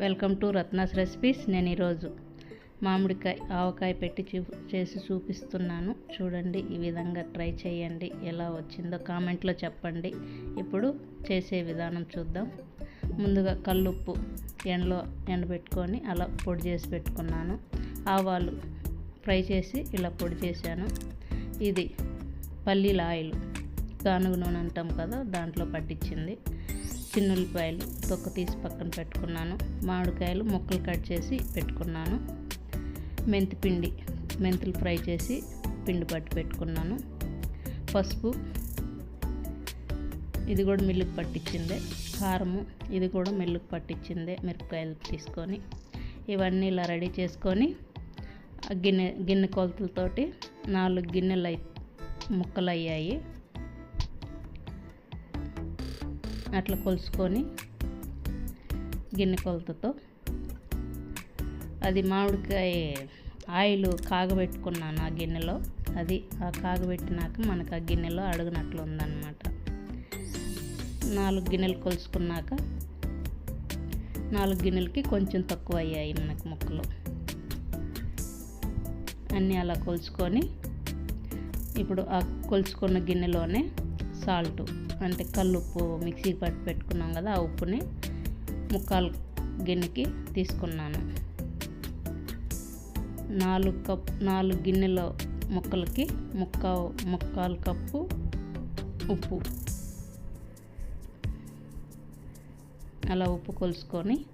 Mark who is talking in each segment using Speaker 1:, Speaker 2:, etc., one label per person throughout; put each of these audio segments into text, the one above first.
Speaker 1: Welcome to Ratna's recipes. నేను ఈరోజు మామిడికాయ ఆవకాయ పెట్టి చూ చేసి చూపిస్తున్నాను. చూడండి ఈ విధంగా ట్రై చేయండి. ఎలా వచ్చిందో కామెంట్లో చెప్పండి. ఇప్పుడు చేసే విధానం చూద్దాం. ముందుగా కల్లుప్పు ఎండలో ఎండబెట్టుకొని అలా పొడి చేసి పెట్టుకున్నాను. ఆవాలు ఫ్రై చేసి ఇలా పొడి చేశాను. ఇది పల్లీల ఆయిల్ గానుగు నూనె అంటాం కదా దాంట్లో పట్టించింది. చిన్నుల్లిపాయలు తొక్క తీసి పక్కన పెట్టుకున్నాను. మామిడికాయలు ముక్కలు కట్ చేసి పెట్టుకున్నాను. మెంతి పిండి మెంతులు ఫ్రై చేసి పిండి పట్టి పెట్టుకున్నాను. పసుపు ఇది కూడా మిల్లుకు పట్టించిందే కారము ఇది కూడా మిల్లుకు పట్టించిందే మిరపకాయలు తీసుకొని. ఇవన్నీ ఇలా రెడీ చేసుకొని ఆ గిన్నె గిన్నె కొలతలతోటి నాలుగు గిన్నెలు ముక్కలు అయ్యాయి అట్లా కొలుసుకొని గిన్నె కొలతతో అది మామిడికాయ ఆయిల్ కాగబెట్టుకున్నాను ఆ గిన్నెలో. అది ఆ కాగబెట్టినాక మనకు ఆ గిన్నెలో అడుగునట్లు ఉందన్నమాట. నాలుగు గిన్నెలు కొలుసుకున్నాక నాలుగు గిన్నెలకి కొంచెం తక్కువ అయ్యాయి మనకు ముక్కలు. అన్నీ అలా కొలుచుకొని ఇప్పుడు ఆ కొలుచుకున్న గిన్నెలోనే సాల్ట్ అంటే కల్లుప్పు మిక్సీకి పట్టి పెట్టుకున్నాం కదా ఆ ఉప్పుని ముక్కాలు గిన్నెకి తీసుకున్నాను. నాలుగు కప్ నాలుగు గిన్నెల ముక్కలకి ముక్క ముక్కాలు కప్పు ఉప్పు. అలా ఉప్పు కొలుసుకొని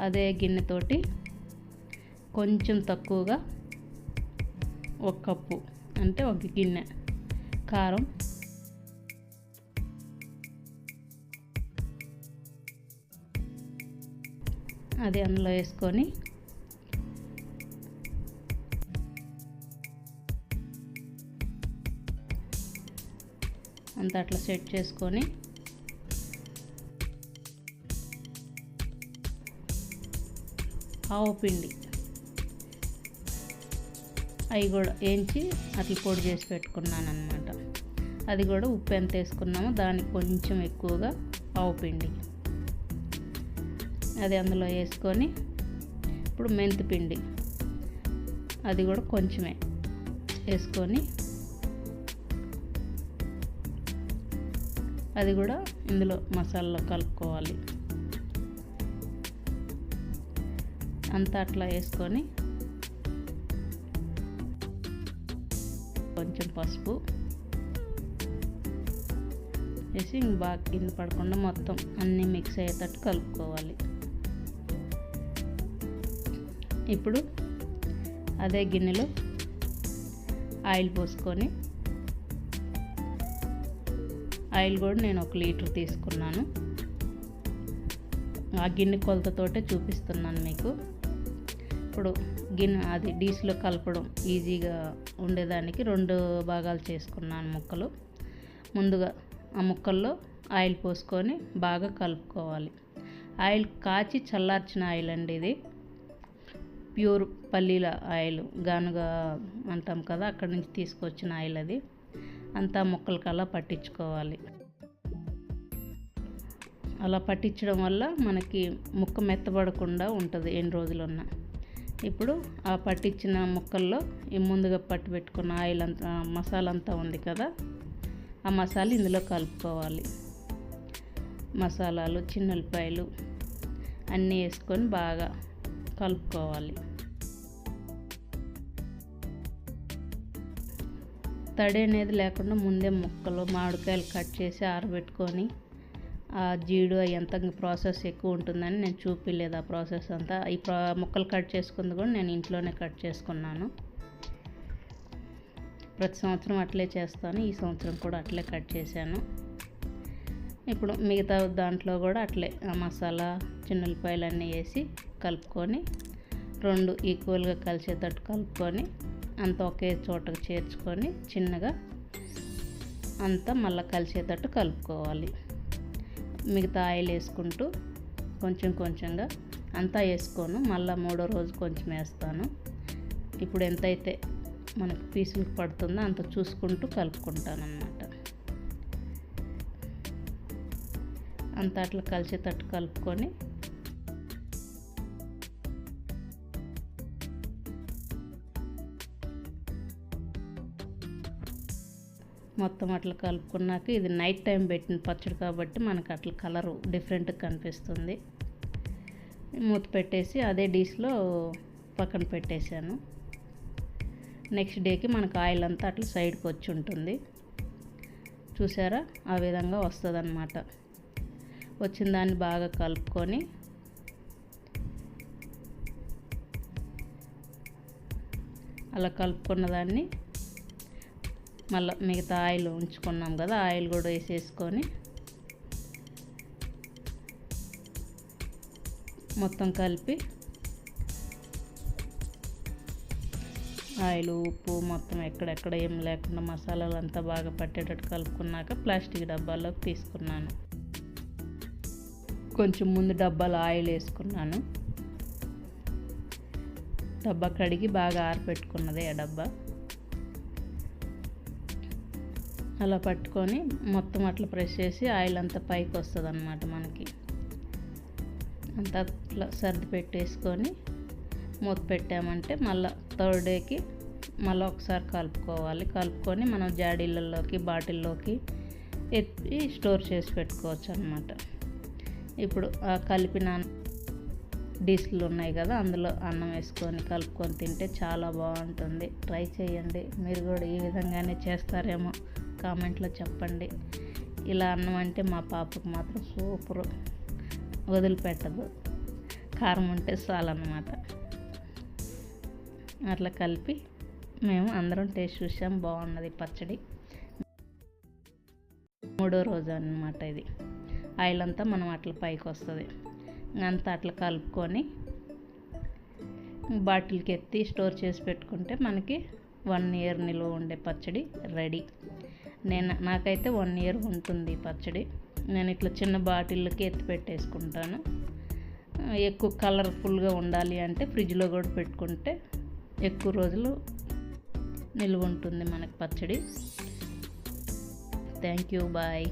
Speaker 1: అదే గిన్నెతోటి కొంచెం తక్కువగా ఒక కప్పు అంటే ఒక గిన్నె. కారం అది అందులో వేసుకొని. అంత అట్లా సెట్ చేసుకొని. ఆవు పిండి. అవి కూడా వేయించి అట్లా పొడి చేసి పెట్టుకున్నాను అనమాట అది కూడా ఉప్పు ఎంత వేసుకున్నామో దానికి కొంచెం ఎక్కువగా ఆవు పిండి. అది అందులో వేసుకొని ఇప్పుడు మెంతిపిండి అది కూడా కొంచెమే వేసుకొని అది కూడా ఇందులో మసాలాలో కలుపుకోవాలి. అంతా అట్లా వేసుకొని కొంచెం పసుపు వేసి బాగా కింద పడకుండా మొత్తం అన్నీ మిక్స్ అయ్యేటట్టు కలుపుకోవాలి. ఇప్పుడు అదే గిన్నెలో ఆయిల్ పోసుకొని ఆయిల్ కూడా నేను ఒక లీటర్ తీసుకున్నాను. ఆ గిన్నె కొలతతోటే చూపిస్తున్నాను మీకు. ఇప్పుడు గిన్నె అది డీస్లో కలపడం ఈజీగా ఉండేదానికి రెండు భాగాలు చేసుకున్నాను ముక్కలు. ముందుగా ఆ ముక్కల్లో ఆయిల్ పోసుకొని బాగా కలుపుకోవాలి. ఆయిల్ కాచి చల్లార్చిన ఆయిల్ అండి ఇది. ప్యూర్ పల్లీల ఆయిల్ గానుగా అంటాం కదా అక్కడి నుంచి తీసుకొచ్చిన ఆయిల్ అది. అంతా ముక్కలకి అలా పట్టించుకోవాలి. అలా పట్టించడం వల్ల మనకి ముక్క మెత్తబడకుండా ఉంటుంది ఎన్ని రోజులున్నా. ఇప్పుడు ఆ పట్టించిన ముక్కల్లో ఈ ముందుగా పట్టి పెట్టుకున్న ఆయిల్ అంతా మసాలా అంతా ఉంది కదా ఆ మసాలా ఇందులో కలుపుకోవాలి. మసాలాలు చిన్నెల్లిపాయలు అన్నీ వేసుకొని బాగా కలుపుకోవాలి. తడి అనేది లేకుండా ముందే ముక్కలు మామిడికాయలు కట్ చేసి ఆరబెట్టుకొని ఆ జీడు ఎంత ప్రాసెస్ ఎక్కువ ఉంటుందని నేను చూపించలేదు ఆ ప్రాసెస్ అంతా. ఈ ముక్కలు కట్ చేసుకుంది కూడా నేను ఇంట్లోనే కట్ చేసుకున్నాను. ప్రతి సంవత్సరం అట్లే చేస్తాను ఈ సంవత్సరం కూడా అట్లే కట్ చేశాను. ఇప్పుడు మిగతా దాంట్లో కూడా అట్లే. ఆ మసాలా ఉల్లిపాయలు అన్నీ వేసి కలుపుకొని రెండు ఈక్వల్గా కలిసేటట్టు కలుపుకొని అంత ఒకే చోటకు చేర్చుకొని చిన్నగా అంతా మళ్ళీ కలిసేటట్టు కలుపుకోవాలి. మిగతా ఆయిల్ వేసుకుంటూ కొంచెం కొంచెంగా అంతా వేసుకోను. మళ్ళీ మూడో రోజు కొంచెం వేస్తాను. ఇప్పుడు ఎంతైతే మనకు పీసులకు పడుతుందో అంత చూసుకుంటూ కలుపుకుంటాను అన్నమాట అంతా అట్లా కలిసేటట్టు కలుపుకొని మొత్తం అట్లా కలుపుకున్నాక ఇది నైట్ టైం పెట్టిన పచ్చడి కాబట్టి మనకు అట్లా కలరు డిఫరెంట్గా కనిపిస్తుంది. మూత పెట్టేసి అదే డిష్లో పక్కన పెట్టేశాను. నెక్స్ట్ డేకి మనకు ఆయిల్ అంతా అట్లా సైడ్కి వచ్చి ఉంటుంది. చూసారా? ఆ విధంగా వస్తుంది వచ్చిన దాన్ని బాగా కలుపుకొని అలా కలుపుకున్న దాన్ని మళ్ళీ మిగతా ఆయిల్ ఉంచుకున్నాం కదా ఆయిల్ కూడా వేసేసుకొని మొత్తం కలిపి ఆయిల్ ఉప్పు మొత్తం ఎక్కడెక్కడ ఏం లేకుండా మసాలాలు అంతా బాగా పట్టేటట్టు కలుపుకున్నాక ప్లాస్టిక్ డబ్బాల్లోకి తీసుకున్నాను. కొంచెం ముందు డబ్బాలో ఆయిల్ వేసుకున్నాను. డబ్బా కడిగి బాగా ఆరపెట్టుకున్నది ఆ డబ్బా. అలా పట్టుకొని మొత్తం అట్లా ప్రెస్ చేసి ఆయిల్ అంతా పైకి వస్తుంది అనమాట మనకి. అంతా అట్లా సర్ది పెట్టేసుకొని మూత పెట్టామంటే మళ్ళీ థర్డ్ డేకి మళ్ళీ ఒకసారి కలుపుకోవాలి. కలుపుకొని మనం జాడీలలోకి బాటిల్లోకి ఎత్తి స్టోర్ చేసి పెట్టుకోవచ్చు అనమాట ఇప్పుడు ఆ కలిపిన డిష్లు ఉన్నాయి కదా అందులో అన్నం వేసుకొని కలుపుకొని తింటే చాలా బాగుంటుంది. ట్రై చేయండి. మీరు కూడా ఈ విధంగానే చేస్తారేమో కామెంట్లో చెప్పండి. ఇలా అన్నం అంటే మా పాపకు మాత్రం సూపర్. వదిలిపెట్టదు. కారం ఉంటే చాలన్నమాట. అట్లా కలిపి మేము అందరం టేస్ట్ చూసాం. బాగున్నది పచ్చడి. మూడో రోజు అన్నమాట ఇది. ఆయిల్ అంతా మనం అట్లా పైకి వస్తుంది అంతా అట్లా కలుపుకొని బాటిల్కి ఎత్తి స్టోర్ చేసి పెట్టుకుంటే మనకి వన్ ఇయర్ నిల్వ ఉండే పచ్చడి రెడీ. నేను నాకైతే వన్ ఇయర్ ఉంటుంది పచ్చడి. నేను ఇట్లా చిన్న బాటిల్కి ఎత్తి పెట్టేసుకుంటాను. ఎక్కువ కలర్ఫుల్గా ఉండాలి అంటే ఫ్రిడ్జ్లో కూడా పెట్టుకుంటే ఎక్కువ రోజులు నిల్వ ఉంటుంది మనకి పచ్చడి. Thank you bye